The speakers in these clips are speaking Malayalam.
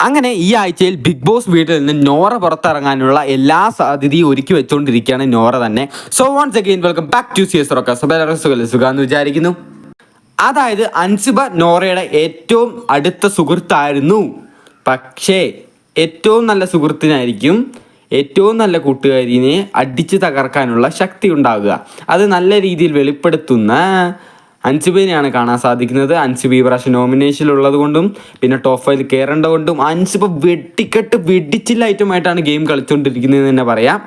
അങ്ങനെ ഈ ആഴ്ചയിൽ ബിഗ് ബോസ് വീട്ടിൽ നിന്ന് നോറ പുറത്തിറങ്ങാനുള്ള എല്ലാ സാധ്യതയും ഒരുക്കി വെച്ചുകൊണ്ടിരിക്കുകയാണ് നോറ തന്നെ. So once again welcome back to C S റോക്ക സുഖമെന്ന് വിചാരിക്കുന്നു. അതായത് അൻസിബ നോറയുടെ ഏറ്റവും അടുത്ത സുഹൃത്തായിരുന്നു. പക്ഷേ ഏറ്റവും നല്ല സുഹൃത്തിനായിരിക്കും ഏറ്റവും നല്ല കൂട്ടുകാരിനെ അടിച്ചു തകർക്കാനുള്ള ശക്തി ഉണ്ടാകുക. അത് നല്ല രീതിയിൽ വെളിപ്പെടുത്തുന്ന അൻസിബിനെയാണ് കാണാൻ സാധിക്കുന്നത്. അൻസിബ് പ്രാവശ്യം നോമിനേഷനിൽ ഉള്ളത് കൊണ്ടും പിന്നെ ടോപ്പ് ഫൈവ് കയറേണ്ട കൊണ്ടും അൻസുബ് വെട്ടിക്കെട്ട് വെടിച്ചില്ല ഐറ്റമായിട്ടാണ് ഗെയിം കളിച്ചുകൊണ്ടിരിക്കുന്നത് തന്നെ പറയാം.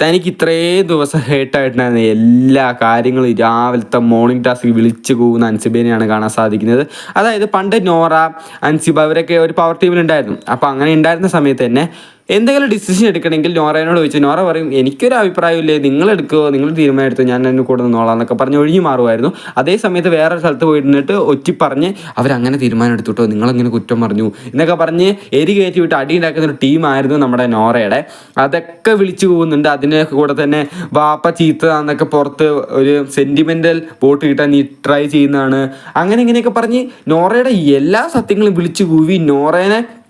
തനിക്ക് ഇത്രേ ദിവസം ഹേട്ടായിട്ടുണ്ടായിരുന്ന എല്ലാ കാര്യങ്ങളും രാവിലത്തെ മോർണിംഗ് ടാസ്ക് വിളിച്ചു പോകുന്ന അൻസിബേനെയാണ് കാണാൻ സാധിക്കുന്നത്. അതായത് പണ്ട് നോറ അൻസിബ അവരൊക്കെ ഒരു പവർ ടീമിലുണ്ടായിരുന്നു അപ്പോൾ അങ്ങനെ ഉണ്ടായിരുന്ന സമയത്ത് തന്നെ എന്തെങ്കിലും ഡിസിഷൻ എടുക്കണമെങ്കിൽ നോറയോട് ചോദിച്ചു. നോറ പറയും എനിക്കൊരു അഭിപ്രായമില്ലേ? നിങ്ങൾ എടുക്കുമോ നിങ്ങൾ തീരുമാനം എടുത്തു ഞാൻ എന്നെ കൂടെ നിന്നോളാം എന്നൊക്കെ പറഞ്ഞ് ഒഴിഞ്ഞു മാറുമായിരുന്നു. അതേ സമയത്ത് വേറെ സ്ഥലത്ത് പോയിരുന്നിട്ട് ഒറ്റി പറഞ്ഞ് അവരങ്ങനെ തീരുമാനം എടുത്തുട്ടോ നിങ്ങളങ്ങനെ കുറ്റം പറഞ്ഞു? എന്നൊക്കെ പറഞ്ഞ് എരി കയറ്റി വിട്ട് അടി ഉണ്ടാക്കുന്ന ഒരു ടീമായിരുന്നു നമ്മുടെ നോറയുടെ. അതൊക്കെ വിളിച്ചു പോകുന്നുണ്ട് അതിനൊക്കെ കൂടെ തന്നെ വാപ്പ ചീത്ത എന്നൊക്കെ പുറത്ത് ഒരു സെന്റിമെന്റൽ വോട്ട് കിട്ടാൻ നീ ട്രൈ ചെയ്യുന്നതാണ്. അങ്ങനെ ഇങ്ങനെയൊക്കെ പറഞ്ഞ് നോറയുടെ എല്ലാ സത്യങ്ങളും വിളിച്ചു കൂവി നോറേനെ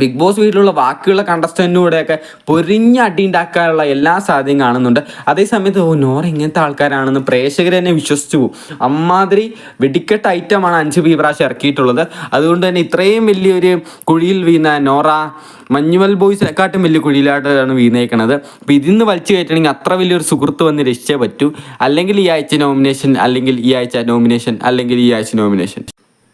ബിഗ് ബോസ് വീട്ടിലുള്ള ബാക്കിയുള്ള കണ്ടസ്റ്റന്റിലൂടെയൊക്കെ പൊരിഞ്ഞ അടി ഉണ്ടാക്കാനുള്ള എല്ലാ സാധ്യതയും കാണുന്നുണ്ട്. അതേസമയത്ത് ഓ നോറ ഇങ്ങനത്തെ ആൾക്കാരാണെന്ന് പ്രേക്ഷകർ തന്നെ വിശ്വസിച്ചു പോകും അമ്മാതിരി വെടിക്കെട്ട് ഐറ്റമാണ് അഞ്ച് പി പ്രാവശ്യം ഇറക്കിയിട്ടുള്ളത്. അതുകൊണ്ട് തന്നെ ഇത്രയും വലിയൊരു കുഴിയിൽ വീണ നോറ മഞ്ഞുമൽ ബോയ്സിനെക്കാട്ടും വലിയ കുഴിയിലായിട്ടാണ് വീണേക്കണത്. അപ്പോൾ ഇതിന്ന് വലിച്ചു കയറ്റണമെങ്കിൽ അത്ര വലിയൊരു സുഹൃത്ത് വന്ന് രക്ഷിച്ചേ പറ്റൂ. അല്ലെങ്കിൽ ഈ ആഴ്ച നോമിനേഷൻ അല്ലെങ്കിൽ ഈ ആഴ്ച നോമിനേഷൻ അല്ലെങ്കിൽ ഈ ആഴ്ച നോമിനേഷൻ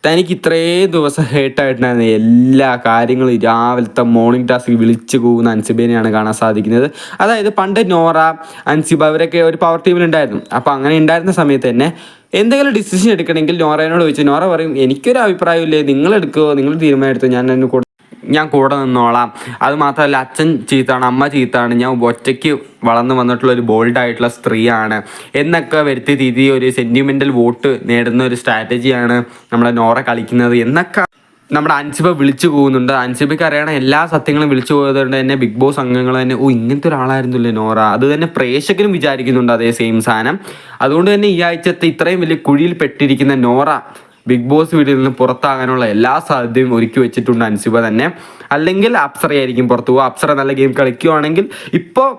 തനിക്ക് ഇത്രയും ദിവസം ഹേട്ടായിട്ടുണ്ടായിരുന്ന എല്ലാ കാര്യങ്ങളും രാവിലത്തെ മോർണിംഗ് ടാസ്ക് വിളിച്ചു പോകുന്ന അൻസിബേനെയാണ് കാണാൻ സാധിക്കുന്നത്. അതായത് പണ്ട് നോറ അൻസിബ അവരൊക്കെ ഒരു പവർ ടീമിലുണ്ടായിരുന്നു അപ്പോൾ അങ്ങനെ ഉണ്ടായിരുന്ന സമയത്ത് തന്നെ എന്തെങ്കിലും ഡിസിഷൻ എടുക്കണമെങ്കിൽ നോറയോട് ചോദിച്ചു. നോറ പറയും എനിക്കൊരു അഭിപ്രായമില്ലേ നിങ്ങൾ എടുക്കുമോ നിങ്ങൾ തീരുമാനം എടുത്തോ? ഞാൻ എന്നെ ഞാൻ കൂടെ നിന്നോളാം. അത് മാത്രമല്ല അച്ഛൻ ചീത്താണ് അമ്മ ചീത്താണ് ഞാൻ ഒറ്റയ്ക്ക് വളർന്നു വന്നിട്ടുള്ള ഒരു ബോൾഡ് ആയിട്ടുള്ള സ്ത്രീയാണ്. എന്നൊക്കെ വരുത്തി തീതി ഒരു സെന്റിമെന്റൽ വോട്ട് നേടുന്ന ഒരു സ്ട്രാറ്റജിയാണ് നമ്മളെ നോറ കളിക്കുന്നത്. എന്നൊക്കെ നമ്മുടെ അൻസിബ വിളിച്ചു പോകുന്നുണ്ട്. അൻസിബയ്ക്ക് അറിയണ എല്ലാ സത്യങ്ങളും വിളിച്ചു പോയതുകൊണ്ട് തന്നെ ബിഗ് ബോസ് അംഗങ്ങൾ തന്നെ ഓ ഇങ്ങനത്തെ ഒരാളായിരുന്നില്ലേ നോറ? അത് തന്നെ പ്രേക്ഷകരും വിചാരിക്കുന്നുണ്ട് അതേ സെയിം സാധനം. അതുകൊണ്ട് തന്നെ ഈ ആഴ്ചത്തെ ഇത്രയും വലിയ കുഴിയിൽ പെട്ടിരിക്കുന്ന നോറ ബിഗ് ബോസ് വീട്ടിൽ നിന്ന് പുറത്താകാനുള്ള എല്ലാ സാധ്യതയും ഒരുക്കി വെച്ചിട്ടുണ്ട് അൻസിബ തന്നെ. അല്ലെങ്കിൽ അപ്സറയായിരിക്കും പുറത്തു പോകുക അപ്സറ നല്ല ഗെയിം കളിക്കുകയാണെങ്കിൽ ഇപ്പോൾ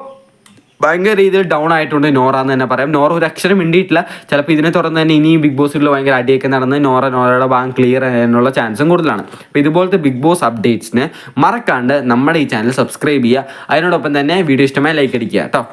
ഭയങ്കര രീതിയിൽ ഡൗൺ ആയിട്ടുണ്ട് നോറ എന്ന് തന്നെ പറയാം. നോറ ഒരു അക്ഷരം മിണ്ടിയിട്ടില്ല. ചിലപ്പോൾ ഇതിനെ തുടർന്ന് തന്നെ ഇനിയും ബിഗ് ബോസിൽ ഭയങ്കര അടിയൊക്കെ നടന്ന് നോറ നോറയുടെ ഭാഗം ക്ലിയർ ചെയ്യാനുള്ള ചാൻസും കൂടുതലാണ്. അപ്പോൾ ഇതുപോലത്തെ ബിഗ് ബോസ് അപ്ഡേറ്റ്സിന് മറക്കാണ്ട് നമ്മുടെ ഈ ചാനൽ സബ്സ്ക്രൈബ് ചെയ്യുക. അതിനോടൊപ്പം തന്നെ വീഡിയോ ഇഷ്ടമായി ലൈക്ക് അടിക്കുക കേട്ടോ.